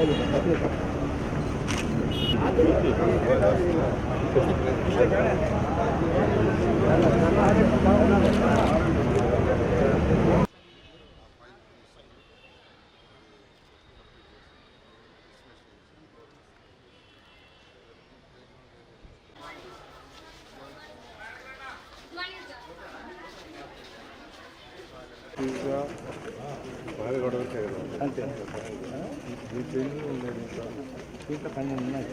Thank you. అంతే. దీంట్లో పని ఉన్నాయి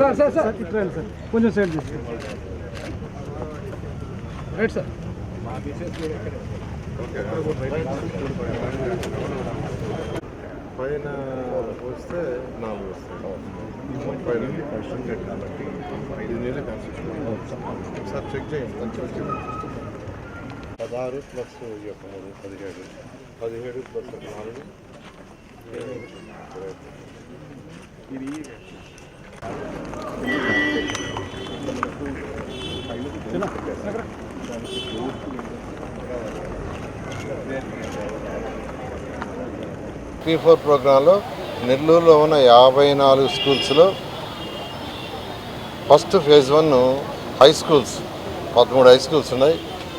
సార్ సార్ సార్. ఇట్లా సార్. కొంచెం సైడ్ తీసుకోండి రైట్ సార్. పైన వస్తే నాలుగు వస్తాయి. పైన కన్స్ట్రక్టెడ్ కాబట్టి ఐదు నెలలు కన్స్ట్రక్షన్ సార్ చెక్ చేయండి. పదహారు ప్లస్ ఈ యొక్క మూడు పదిహేడు. పదిహేడు ప్లస్ నాలుగు. పీ ఫోర్ ప్రోగ్రాంలో నెల్లూరులో ఉన్న యాభై నాలుగు స్కూల్స్లో first phase one high schools పదమూడు హై స్కూల్స్ ఉన్నాయి.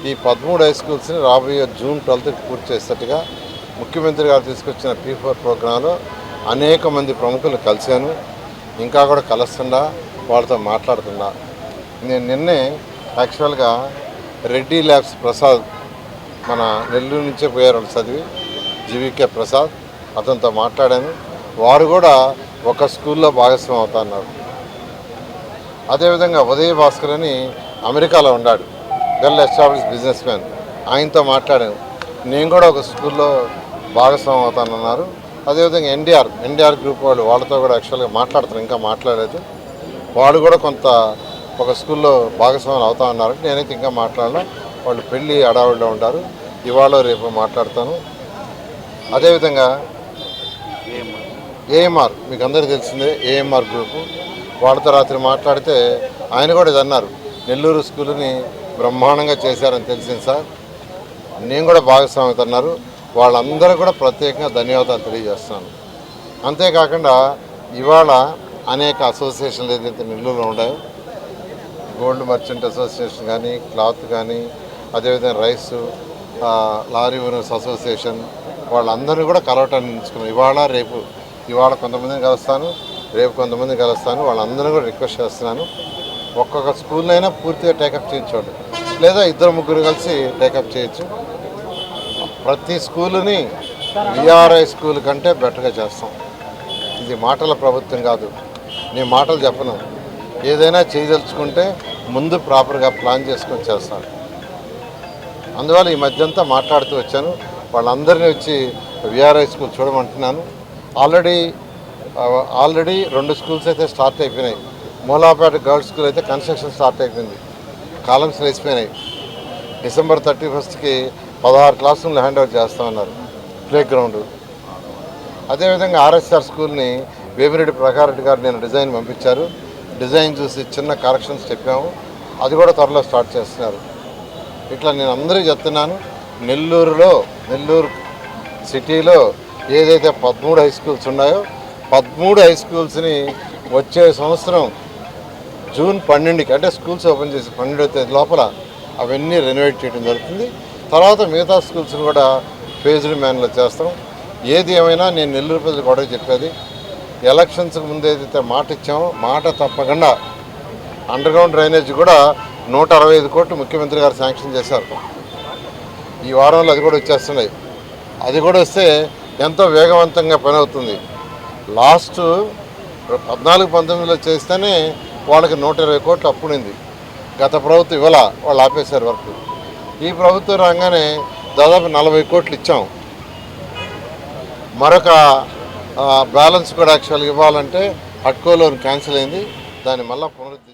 ఈ పదమూడు హై స్కూల్స్ని రాబోయే జూన్ ట్వెల్త్కి పూర్తి చేసేట్టుగా ముఖ్యమంత్రి గారు తీసుకొచ్చిన పీ ఫోర్ ప్రోగ్రాంలో అనేక మంది ప్రముఖులు కలిశాను. ఇంకా కూడా కలుస్తుండా వాళ్ళతో మాట్లాడుతున్నా. నేను నిన్నే యాక్చువల్గా రెడ్డి ల్యాబ్స్ ప్రసాద్ మన నెల్లూరు నుంచే పోయారు చదివి జీవికే ప్రసాద్ అతనితో మాట్లాడాను. వారు కూడా ఒక స్కూల్లో భాగస్వామి అవుతున్నారు. అదేవిధంగా ఉదయ భాస్కర్ అని అమెరికాలో ఉన్నాడు. వెల్ ఎస్టాబ్లిష్ బిజినెస్ మ్యాన్ ఆయనతో మాట్లాడాను. నేను కూడా ఒక స్కూల్లో భాగస్వామి అవుతానన్నారు. అదేవిధంగా ఎన్డీఆర్ ఎన్డీఆర్ గ్రూప్ వాళ్ళు వాళ్ళతో కూడా యాక్చువల్గా మాట్లాడతారు ఇంకా మాట్లాడలేదు. వాళ్ళు కూడా కొంత ఒక స్కూల్లో భాగస్వాములు అవుతా ఉన్నారు. నేనైతే ఇంకా మాట్లాడలే. వాళ్ళు పెళ్ళి అడావుడిలో ఉంటారు. ఇవాళ రేపు మాట్లాడతాను. అదేవిధంగా ఏఎంఆర్ మీకు అందరికీ తెలిసిందే ఏఎంఆర్ గ్రూపు. వాళ్ళతో రాత్రి మాట్లాడితే ఆయన కూడా ఇది అన్నారు నెల్లూరు స్కూల్ని బ్రహ్మాండంగా చేశారని తెలిసింది సార్. నేను కూడా భాగస్వామి అన్నారు. వాళ్ళందరూ కూడా ప్రత్యేకంగా ధన్యవాదాలు తెలియజేస్తున్నాను. అంతేకాకుండా ఇవాళ అనేక అసోసియేషన్లు ఏదైతే నెల్లూరులో ఉన్నాయో గోల్డ్ మర్చెంట్ అసోసియేషన్ కానీ క్లాత్ కానీ అదేవిధంగా రైస్ లారీ ఓనర్స్ అసోసియేషన్ వాళ్ళందరినీ కూడా కలవటాన్ని ఎంచుకున్నాం ఇవాళ రేపు ఇవాళ కొంతమందిని కలుస్తాను రేపు కొంతమందిని కలుస్తాను వాళ్ళందరినీ కూడా రిక్వెస్ట్ చేస్తున్నాను. ఒక్కొక్క స్కూల్నైనా పూర్తిగా టేకప్ చేయించండి. లేదా ఇద్దరు ముగ్గురు కలిసి టేకప్ చేయొచ్చు. ప్రతి స్కూలుని విఆర్ఐ స్కూల్ కంటే బెటర్గా చేస్తాం. ఇది మాటల ప్రభుత్వం కాదు. నేను మాటలు చెప్పను. ఏదైనా చేయదలుచుకుంటే ముందు ప్రాపర్గా ప్లాన్ చేసుకొని చేస్తాను. అందువల్ల ఈ మధ్యంతా మాట్లాడుతూ వచ్చాను. వాళ్ళందరినీ వచ్చి విఆర్ఐ స్కూల్ చూడమంటున్నాను. ఆల్రెడీ ఆల్రెడీ రెండు స్కూల్స్ అయితే స్టార్ట్ అయిపోయినాయి. మూలాపేట గర్ల్స్ స్కూల్ అయితే కన్స్ట్రక్షన్ స్టార్ట్ అయిపోయింది. కాలమ్స్ లేచిపోయినాయి. డిసెంబర్ థర్టీ ఫస్ట్కి పదహారు క్లాస్ రూమ్లు హ్యాండ్ ఓవర్ చేస్తామన్నారు ప్లే గ్రౌండ్ అదేవిధంగా ఆర్ఎస్ఆర్ స్కూల్ని వేమిరెడ్డి ప్రకారెడ్డి గారు నేను డిజైన్ పంపించారు. డిజైన్ చూసి చిన్న కరెక్షన్స్ చెప్పాము. అది కూడా త్వరలో స్టార్ట్ చేస్తున్నారు. ఇట్లా నేను అందరికీ చెప్తున్నాను. నెల్లూరులో నెల్లూరు సిటీలో ఏదైతే పదమూడు హై స్కూల్స్ ఉన్నాయో పదమూడు హై స్కూల్స్ని వచ్చే సంవత్సరం జూన్ పన్నెండుకి అంటే స్కూల్స్ ఓపెన్ చేసి పన్నెండు తేదీ లోపల అవన్నీ రెనోవేట్ చేయడం జరుగుతుంది. తర్వాత మిగతా స్కూల్స్ని కూడా ఫేజ్డ్ మ్యాన్లో చేస్తాం. ఏది ఏమైనా నేను నెల్లూరు ప్రజలు కూడా చెప్పేది ఎలక్షన్స్కి ముందు ఏదైతే మాట ఇచ్చామో మాట తప్పకుండా అండర్గ్రౌండ్ డ్రైనేజ్ కూడా నూట అరవై ఐదు కోట్లు ముఖ్యమంత్రి గారు శాంక్షన్ చేశారు. ఈ వారంలో అది కూడా వచ్చేస్తున్నాయి. అది కూడా వస్తే ఎంతో వేగవంతంగా పని అవుతుంది. లాస్ట్ పద్నాలుగు పంతొమ్మిదిలో చేస్తేనే వాళ్ళకి నూట ఇరవై కోట్లు అప్పుడింది గత ప్రభుత్వం ఇవ్వాల వాళ్ళు ఆపేశారు వర్క్. ఈ ప్రభుత్వం రాగానే దాదాపు నలభై కోట్లు ఇచ్చాం. మరొక బ్యాలెన్స్ కూడా యాక్చువల్గా ఇవ్వాలంటే అట్కో లోన్ క్యాన్సిల్ అయింది. దాన్ని మళ్ళీ పునరుద్ధి